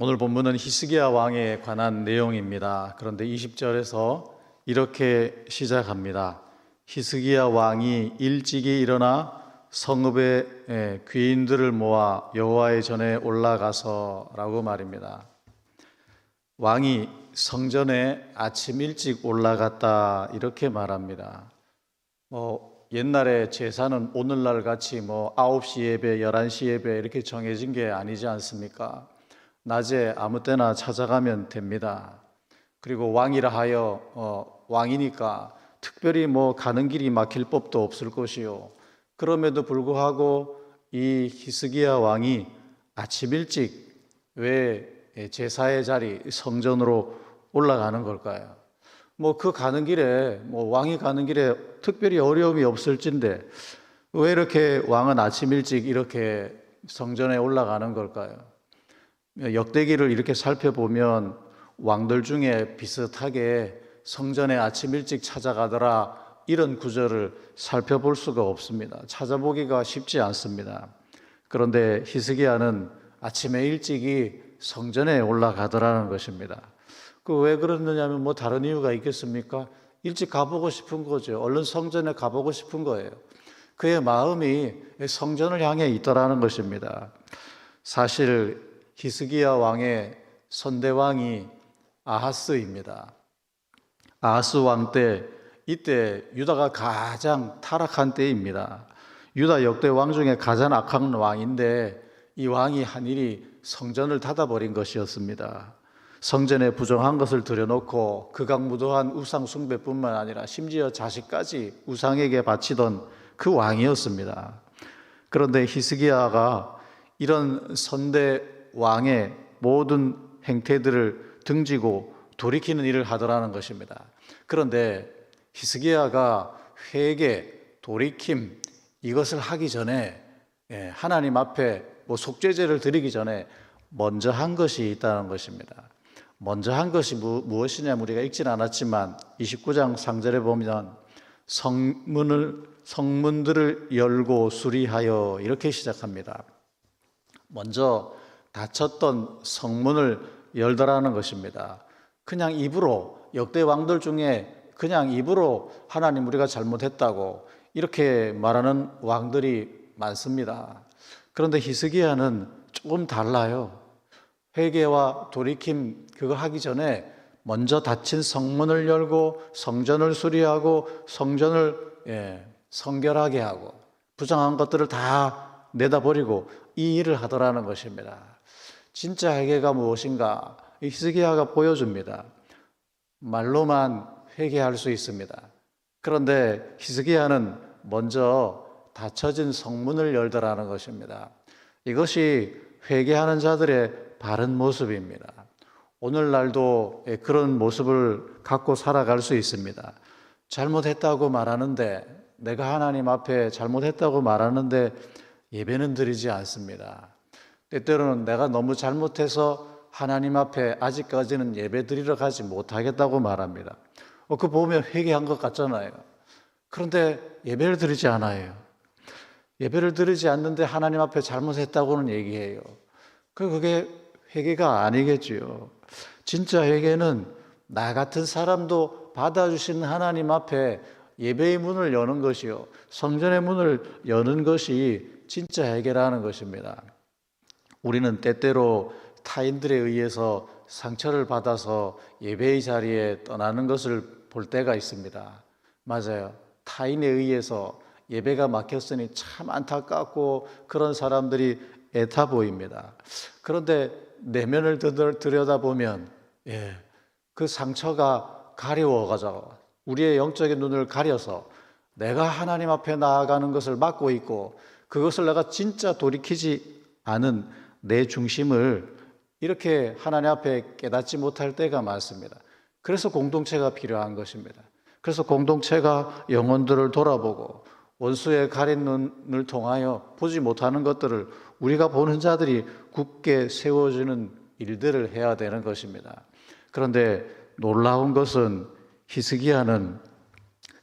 오늘 본문은 히스기야 왕에 관한 내용입니다. 그런데 20절에서 이렇게 시작합니다. 히스기야 왕이 일찍이 일어나 성읍의 예, 귀인들을 모아 여호와의 전에 올라가서라고 말입니다. 왕이 성전에 아침 일찍 올라갔다 이렇게 말합니다. 뭐 옛날에 제사는 오늘날 같이 뭐 9시 예배, 11시 예배 이렇게 정해진 게 아니지 않습니까? 낮에 아무 때나 찾아가면 됩니다. 그리고 왕이라 하여 어, 왕이니까 특별히 뭐 가는 길이 막힐 법도 없을 것이요. 그럼에도 불구하고 이 히스기야 왕이 아침 일찍 왜 제사의 자리 성전으로 올라가는 걸까요? 뭐 그 가는 길에 뭐 왕이 가는 길에 특별히 어려움이 없을진데 왜 이렇게 왕은 아침 일찍 이렇게 성전에 올라가는 걸까요? 역대기를 이렇게 살펴보면 왕들 중에 비슷하게 성전에 아침 일찍 찾아가더라 이런 구절을 살펴볼 수가 없습니다. 찾아보기가 쉽지 않습니다. 그런데 히스기야는 아침에 일찍이 성전에 올라가더라는 것입니다. 그 왜 그러느냐면 뭐 다른 이유가 있겠습니까? 일찍 가보고 싶은 거죠. 얼른 성전에 가보고 싶은 거예요. 그의 마음이 성전을 향해 있더라는 것입니다. 사실 히스기야 왕의 선대왕이 아하스입니다. 아하스 왕 때 이때 유다가 가장 타락한 때입니다. 유다 역대 왕 중에 가장 악한 왕인데 이 왕이 한 일이 성전을 닫아버린 것이었습니다. 성전에 부정한 것을 들여놓고 극악무도한 우상 숭배뿐만 아니라 심지어 자식까지 우상에게 바치던 그 왕이었습니다. 그런데 히스기야가 이런 선대 왕의 모든 행태들을 등지고 돌이키는 일을 하더라는 것입니다. 그런데 히스기야가 회개, 돌이킴 이것을 하기 전에 예, 하나님 앞에 뭐 속죄제를 드리기 전에 먼저 한 것이 있다는 것입니다. 먼저 한 것이 무엇이냐 우리가 읽진 않았지만 29장 상절에 보면 성문을 성문들을 열고 수리하여 이렇게 시작합니다. 먼저 닫혔던 성문을 열더라는 것입니다. 그냥 입으로 역대 왕들 중에 그냥 입으로 하나님 우리가 잘못했다고 이렇게 말하는 왕들이 많습니다. 그런데 히스기야는 조금 달라요. 회개와 돌이킴 그거 하기 전에 먼저 닫힌 성문을 열고 성전을 수리하고 성전을 예, 성결하게 하고 부정한 것들을 다 내다버리고 이 일을 하더라는 것입니다. 진짜 회개가 무엇인가 히스기야가 보여줍니다. 말로만 회개할 수 있습니다. 그런데 히스기야는 먼저 닫혀진 성문을 열더라는 것입니다. 이것이 회개하는 자들의 바른 모습입니다. 오늘날도 그런 모습을 갖고 살아갈 수 있습니다. 잘못했다고 말하는데 내가 하나님 앞에 잘못했다고 말하는데 예배는 드리지 않습니다. 때때로는 내가 너무 잘못해서 하나님 앞에 아직까지는 예배 드리러 가지 못하겠다고 말합니다. 어, 그 보면 회개한 것 같잖아요. 그런데 예배를 드리지 않아요. 예배를 드리지 않는데 하나님 앞에 잘못했다고는 얘기해요. 그 그게 회개가 아니겠지요. 진짜 회개는 나 같은 사람도 받아주신 하나님 앞에 예배의 문을 여는 것이요. 성전의 문을 여는 것이 진짜 회개라는 것입니다. 우리는 때때로 타인들에 의해서 상처를 받아서 예배의 자리에 떠나는 것을 볼 때가 있습니다. 맞아요. 타인에 의해서 예배가 막혔으니 참 안타깝고 그런 사람들이 애타 보입니다. 그런데 내면을 들여다보면 예, 그 상처가 가려워가지고 우리의 영적인 눈을 가려서 내가 하나님 앞에 나아가는 것을 막고 있고 그것을 내가 진짜 돌이키지 않은 내 중심을 이렇게 하나님 앞에 깨닫지 못할 때가 많습니다. 그래서 공동체가 필요한 것입니다. 그래서 공동체가 영혼들을 돌아보고 원수의 가린 눈을 통하여 보지 못하는 것들을 우리가 보는 자들이 굳게 세워주는 일들을 해야 되는 것입니다. 그런데 놀라운 것은 히스기야는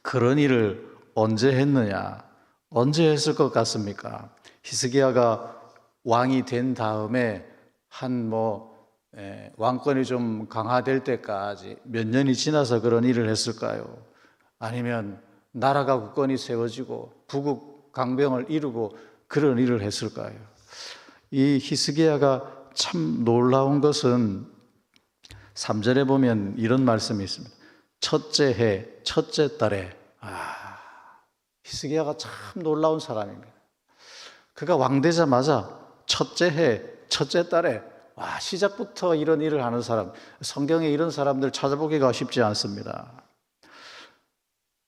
그런 일을 언제 했느냐? 언제 했을 것 같습니까? 히스기야가 왕이 된 다음에 한뭐 예, 왕권이 좀 강화될 때까지 몇 년이 지나서 그런 일을 했을까요? 아니면 나라가 국권이 세워지고 부국 강병을 이루고 그런 일을 했을까요? 이 히스기야가 참 놀라운 것은 3절에 보면 이런 말씀이 있습니다. 첫째 해, 첫째 달에 아, 히스기야가 참 놀라운 사람입니다. 그가 왕 되자마자 첫째 해, 첫째 달에 와, 시작부터 이런 일을 하는 사람, 성경에 이런 사람들 찾아보기가 쉽지 않습니다.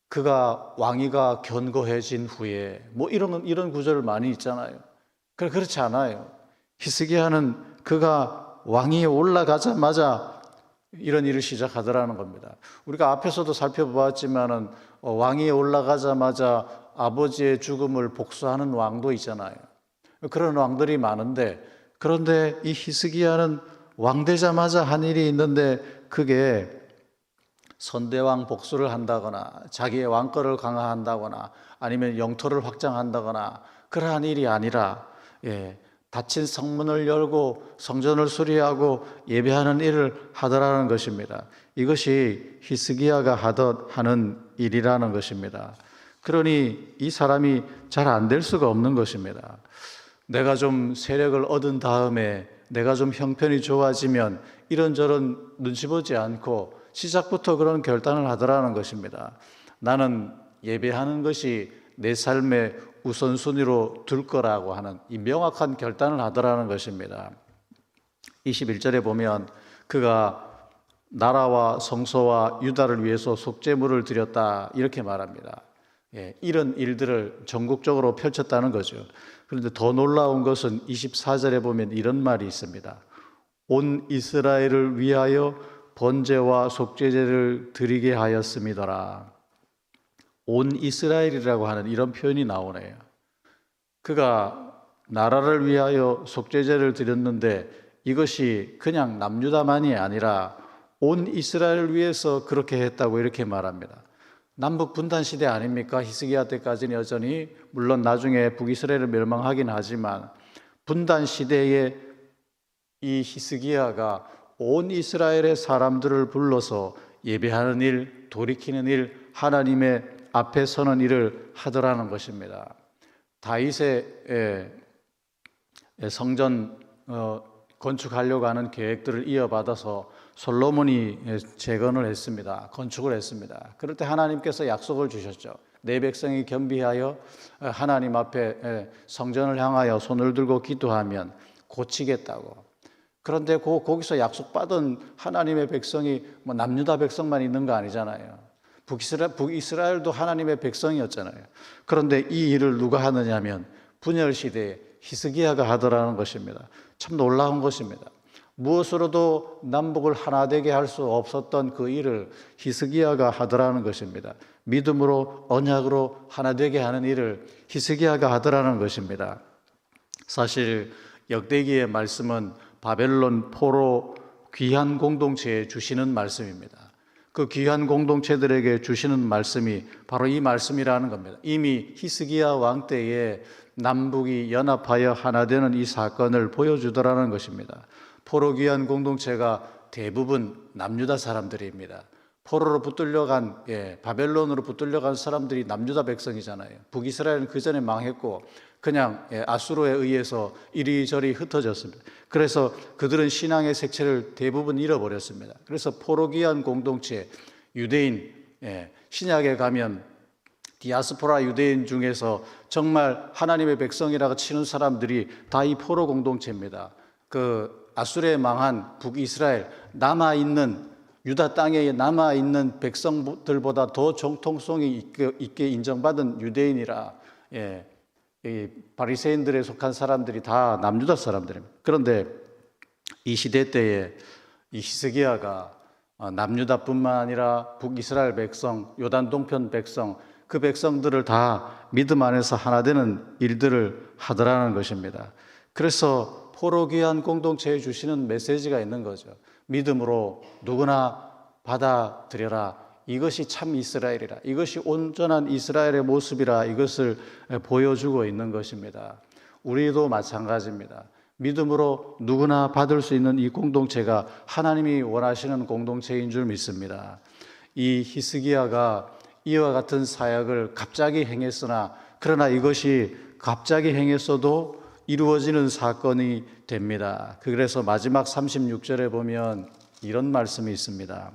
그가 왕위가 견고해진 후에 뭐 이런 이런 구절 많이 있잖아요. 그래 그렇지 않아요. 히스기야는 그가 왕위에 올라가자마자 이런 일을 시작하더라는 겁니다. 우리가 앞에서도 살펴보았지만은 어, 왕위에 올라가자마자 아버지의 죽음을 복수하는 왕도 있잖아요. 그런 왕들이 많은데 그런데 이 히스기야는 왕 되자마자 한 일이 있는데 그게 선대왕 복수를 한다거나 자기의 왕권을 강화한다거나 아니면 영토를 확장한다거나 그러한 일이 아니라 예, 닫힌 성문을 열고 성전을 수리하고 예배하는 일을 하더라는 것입니다. 이것이 히스기야가 하던 하는 일이라는 것입니다. 그러니 이 사람이 잘 안 될 수가 없는 것입니다. 내가 좀 세력을 얻은 다음에 내가 좀 형편이 좋아지면 이런저런 눈치 보지 않고 시작부터 그런 결단을 하더라는 것입니다. 나는 예배하는 것이 내 삶의 우선순위로 둘 거라고 하는 이 명확한 결단을 하더라는 것입니다. 21절에 보면 그가 나라와 성소와 유다를 위해서 속죄물을 드렸다 이렇게 말합니다. 예, 이런 일들을 전국적으로 펼쳤다는 거죠. 그런데 더 놀라운 것은 24절에 보면 이런 말이 있습니다. 온 이스라엘을 위하여 번제와 속죄제를 드리게 하였음이더라. 온 이스라엘이라고 하는 이런 표현이 나오네요. 그가 나라를 위하여 속죄제를 드렸는데 이것이 그냥 남유다만이 아니라 온 이스라엘을 위해서 그렇게 했다고 이렇게 말합니다. 남북 분단 시대 아닙니까? 히스기야 때까지는 여전히 물론 나중에 북이스라엘을 멸망하긴 하지만 분단 시대에 이 히스기야가 온 이스라엘의 사람들을 불러서 예배하는 일, 돌이키는 일, 하나님의 앞에 서는 일을 하더라는 것입니다. 다윗의 예, 예, 성전 어, 건축하려고 하는 계획들을 이어받아서 솔로몬이 예, 재건을 했습니다. 건축을 했습니다. 그럴 때 하나님께서 약속을 주셨죠. 내 백성이 겸비하여 어, 하나님 앞에 예, 성전을 향하여 손을 들고 기도하면 고치겠다고. 그런데 그 거기서 약속받은 하나님의 백성이 뭐 남유다 백성만 있는 거 아니잖아요. 북이스라, 북이스라엘도 하나님의 백성이었잖아요. 그런데 이 일을 누가 하느냐면 분열 시대에 히스기야가 하더라는 것입니다. 참 놀라운 것입니다. 무엇으로도 남북을 하나 되게 할 수 없었던 그 일을 히스기야가 하더라는 것입니다. 믿음으로 언약으로 하나 되게 하는 일을 히스기야가 하더라는 것입니다. 사실 역대기의 말씀은 바벨론 포로 귀한 공동체에 주시는 말씀입니다. 그 귀한 공동체들에게 주시는 말씀이 바로 이 말씀이라는 겁니다. 이미 히스기야 왕 때에 남북이 연합하여 하나 되는 이 사건을 보여주더라는 것입니다. 포로 귀한 공동체가 대부분 남유다 사람들입니다. 포로로 붙들려간 예, 바벨론으로 붙들려간 사람들이 남유다 백성이잖아요. 북이스라엘은 그 전에 망했고 그냥 예, 아수로에 의해서 이리저리 흩어졌습니다. 그래서 그들은 신앙의 색채를 대부분 잃어버렸습니다. 그래서 포로기한 공동체 유대인 예, 신약에 가면 디아스포라 유대인 중에서 정말 하나님의 백성이라고 치는 사람들이 다 이 포로 공동체입니다. 그 아수르에 망한 북이스라엘 남아 있는 유다 땅에 남아 있는 백성들보다 더 정통성이 있게 인정받은 유대인이라 예, 이 바리새인들에 속한 사람들이 다 남유다 사람들입니다. 그런데 이 시대 때에 이 히스기야가 어, 남유다뿐만 아니라 북이스라엘 백성, 요단 동편 백성, 그 백성들을 다 믿음 안에서 하나 되는 일들을 하더라는 것입니다. 그래서 포로 귀한 공동체에 주시는 메시지가 있는 거죠. 믿음으로 누구나 받아들여라. 이것이 참 이스라엘이라. 이것이 온전한 이스라엘의 모습이라 이것을 보여주고 있는 것입니다. 우리도 마찬가지입니다. 믿음으로 누구나 받을 수 있는 이 공동체가 하나님이 원하시는 공동체인 줄 믿습니다. 이 히스기야가 이와 같은 사역을 갑자기 행했으나 그러나 이것이 갑자기 행했어도 이루어지는 사건이 됩니다. 그래서 마지막 36절에 보면 이런 말씀이 있습니다.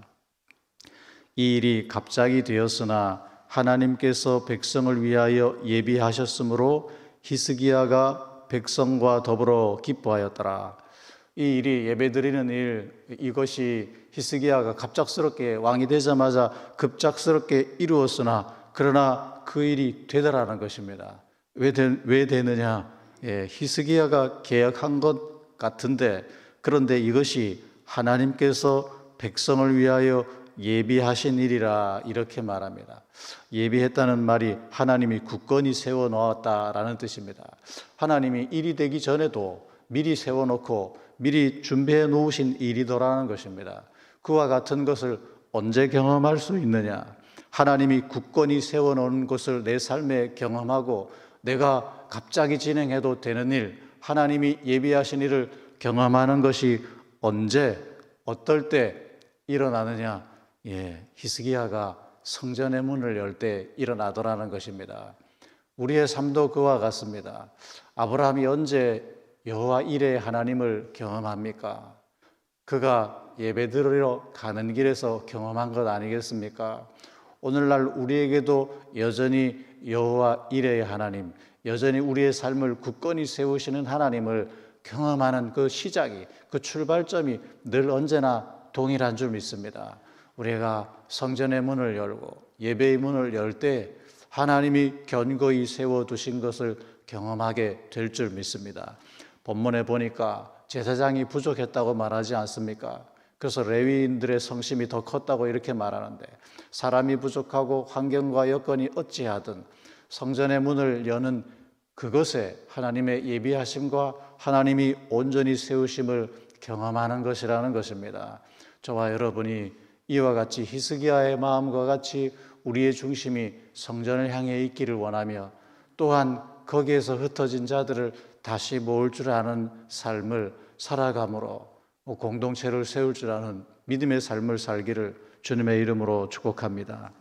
이 일이 갑자기 되었으나 하나님께서 백성을 위하여 예비하셨으므로 히스기야가 백성과 더불어 기뻐하였더라. 이 일이 예배드리는 일 이것이 히스기야가 갑작스럽게 왕이 되자마자 급작스럽게 이루었으나 그러나 그 일이 되더라는 것입니다. 왜, 되, 왜 되느냐? 예, 히스기야가 계약한 것 같은데 그런데 이것이 하나님께서 백성을 위하여 예비하신 일이라 이렇게 말합니다. 예비했다는 말이 하나님이 굳건히 세워 놓았다라는 뜻입니다. 하나님이 일이 되기 전에도 미리 세워 놓고 미리 준비해 놓으신 일이더라는 것입니다. 그와 같은 것을 언제 경험할 수 있느냐? 하나님이 굳건히 세워 놓은 것을 내 삶에 경험하고 내가 갑자기 진행해도 되는 일, 하나님이 예비하신 일을 경험하는 것이 언제 어떨 때 일어나느냐? 예, 히스기야가 성전의 문을 열 때 일어나더라는 것입니다. 우리의 삶도 그와 같습니다. 아브라함이 언제 여호와 일의 하나님을 경험합니까? 그가 예배드리러 가는 길에서 경험한 것 아니겠습니까? 오늘날 우리에게도 여전히 여호와 일의 하나님, 여전히 우리의 삶을 굳건히 세우시는 하나님을 경험하는 그 시작이, 그 출발점이 늘 언제나 동일한 줄 믿습니다. 우리가 성전의 문을 열고 예배의 문을 열 때 하나님이 견고히 세워두신 것을 경험하게 될 줄 믿습니다. 본문에 보니까 제사장이 부족했다고 말하지 않습니까? 그래서 레위인들의 성심이 더 컸다고 이렇게 말하는데 사람이 부족하고 환경과 여건이 어찌하든 성전의 문을 여는 그것에 하나님의 예비하심과 하나님이 온전히 세우심을 경험하는 것이라는 것입니다. 저와 여러분이 이와 같이 히스기야의 마음과 같이 우리의 중심이 성전을 향해 있기를 원하며 또한 거기에서 흩어진 자들을 다시 모을 줄 아는 삶을 살아감으로 공동체를 세울 줄 아는 믿음의 삶을 살기를 주님의 이름으로 축복합니다.